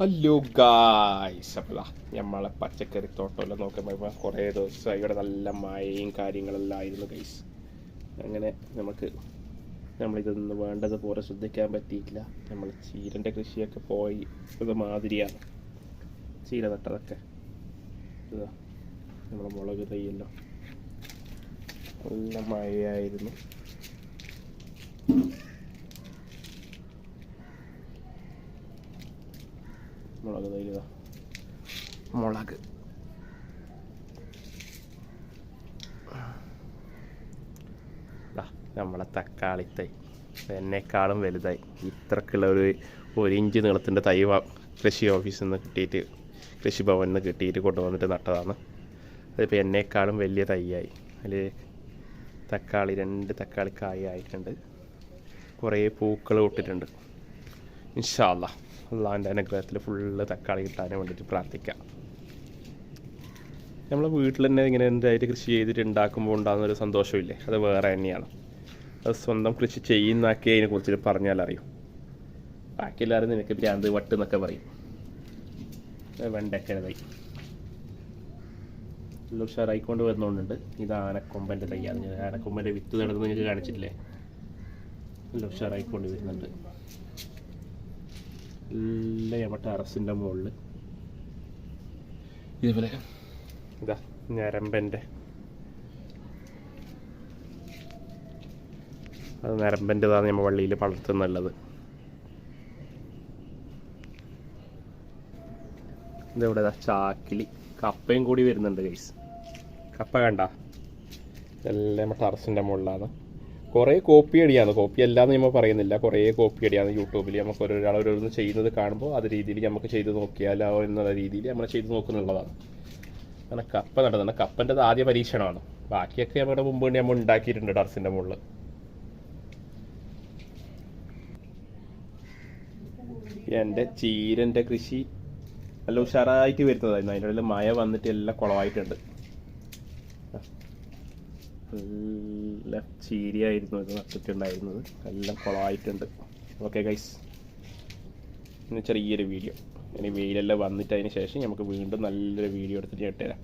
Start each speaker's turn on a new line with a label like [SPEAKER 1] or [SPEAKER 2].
[SPEAKER 1] Hello guys Appala നമ്മളെ പച്ചക്കറി തോട്ടമെല്ലാം നോക്കുമ്പോൾ കുറേ ദിവസമായി. ഇവിടെ നല്ല മഴയും കാര്യങ്ങളെല്ലാം ആയിരുന്നു ഗൈസ് അങ്ങനെ നമുക്ക് നമ്മളിതൊന്നും വേണ്ടതുപോലെ ശ്രദ്ധിക്കാൻ പറ്റിയിട്ടില്ല. നമ്മൾ ചീരന്റെ കൃഷിയൊക്കെ പോയി ഇത് മാതിരിയാണ്. ചീര നട്ടതൊക്കെ. ഇതാ നമ്മളെ മുളക് തൈയല്ലോ. നല്ല മഴയായിരുന്നു. മുളക് തൈര് മുളക്. നമ്മളെ തക്കാളി തൈ. എന്നെക്കാളും വലുതായി. ഇത്രക്കുള്ള ഒരു ഒരു ഇഞ്ച് നീളത്തിന്റെ തൈ വ- കൃഷി ഓഫീസിൽ നിന്ന് കിട്ടിയിട്ട് കൃഷി ഭവനിൽ നിന്ന് കിട്ടിയിട്ട് കൊണ്ടുവന്നിട്ട് നട്ടതാണ്. അതിപ്പോൾ എന്നെക്കാളും വലിയ തൈയായി. അതിൽ തക്കാളി രണ്ട് തക്കാളി കായ ആയിട്ടുണ്ട്. കുറേ പൂക്കൾ ഇട്ടിട്ടുണ്ട്. ഇൻഷാല്ല അള്ളാന്റെ അനുഗ്രഹത്തിൽ ഫുള്ള് തക്കാളി കിട്ടാനും വേണ്ടിയിട്ട് പ്രാർത്ഥിക്കാം. നമ്മൾ വീട്ടിൽ തന്നെ ഇങ്ങനെ എന്തായിട്ട് കൃഷി ചെയ്തിട്ട് ഉണ്ടാക്കുമ്പോൾ ഉണ്ടാകുന്ന ഒരു സന്തോഷമില്ലേ? അത് വേറെ തന്നെയാണ്. അത് സ്വന്തം കൃഷി ചെയ്യുന്നതൊക്കെ അതിനെ കുറിച്ചിട്ട് പറഞ്ഞാൽ അറിയും. ബാക്കി എല്ലാവരും നിനക്ക് ഭ്രാന്ത് വട്ട് എന്നൊക്കെ പറയും. അത് വെണ്ടയ്ക്ക തൈ നല്ല ഉഷാറായിക്കൊണ്ട് വരുന്നുണ്ട് ഇത് ആനക്കൊമ്പന്റെ തൈയാണ് ഞാൻ ആനക്കൊമ്പന്റെ വിത്ത് നടന്ന് നിങ്ങൾക്ക് കാണിച്ചിട്ടില്ലേ? നല്ല ഉഷാറായിക്കൊണ്ട് വരുന്നുണ്ട്. എല്ലാം നമ്മുടെ ടെറസിന്റെ മുകളിൽ ഇതുപോലെ. ഇതാ ഞരമ്പന്റെ അത് ഞരമ്പന്റെതാണ് നമ്മൾ വള്ളിയിൽ വളർത്തുന്നുള്ളത് ഇതെവിടെ? ഇതാ ചാക്കിലി. കപ്പയും കൂടി വരുന്നുണ്ട് ഗൈസ് കപ്പ കണ്ട? എല്ലാം ടെറസിന്റെ മുകളിലാണ് കുറേ കോപ്പി അടിയാണ്. കോപ്പി അല്ലാന്ന് നമ്മൾ പറയുന്നില്ല. കുറേ കോപ്പി അടിയാണ് യൂട്യൂബിൽ നമുക്ക് ഒരാൾ ഓരോന്ന് ചെയ്യുന്നത് കാണുമ്പോൾ അത് രീതിയിൽ നമുക്ക് ചെയ്ത് നോക്കിയാലോ എന്നുള്ള രീതിയിൽ നമ്മൾ ചെയ്ത് നോക്കുന്നുള്ളതാണ്. അങ്ങനെ കപ്പ നടന്നത്. കപ്പന്റെത് ആദ്യ പരീക്ഷണമാണ്. ബാക്കിയൊക്കെ നമ്മുടെ മുമ്പ് വേണ്ടി നമ്മൾ ഉണ്ടാക്കിയിട്ടുണ്ട് ടർസിന്റെ മുകളിൽ. എന്റെ ചീരന്റെ കൃഷി നല്ല ഉഷാറായിട്ട് വരുന്നതായിരുന്നു. അതിന്റെ ഇടയിൽ മഴ വന്നിട്ട് എല്ലാം കുളമായിട്ടുണ്ട്. നല്ല ചീരിയായിരുന്നു അത് നട്ടിട്ടുണ്ടായിരുന്നത് എല്ലാം കുളമായിട്ടുണ്ട്. ഓക്കെ ഗൈസ് ഇനി ചെറിയൊരു വീഡിയോ ഇനി വെയിലെല്ലാം വന്നിട്ട് അതിന് ശേഷം നമുക്ക് വീണ്ടും നല്ലൊരു വീഡിയോ എടുത്തിട്ട് ഇട്ടുതരാം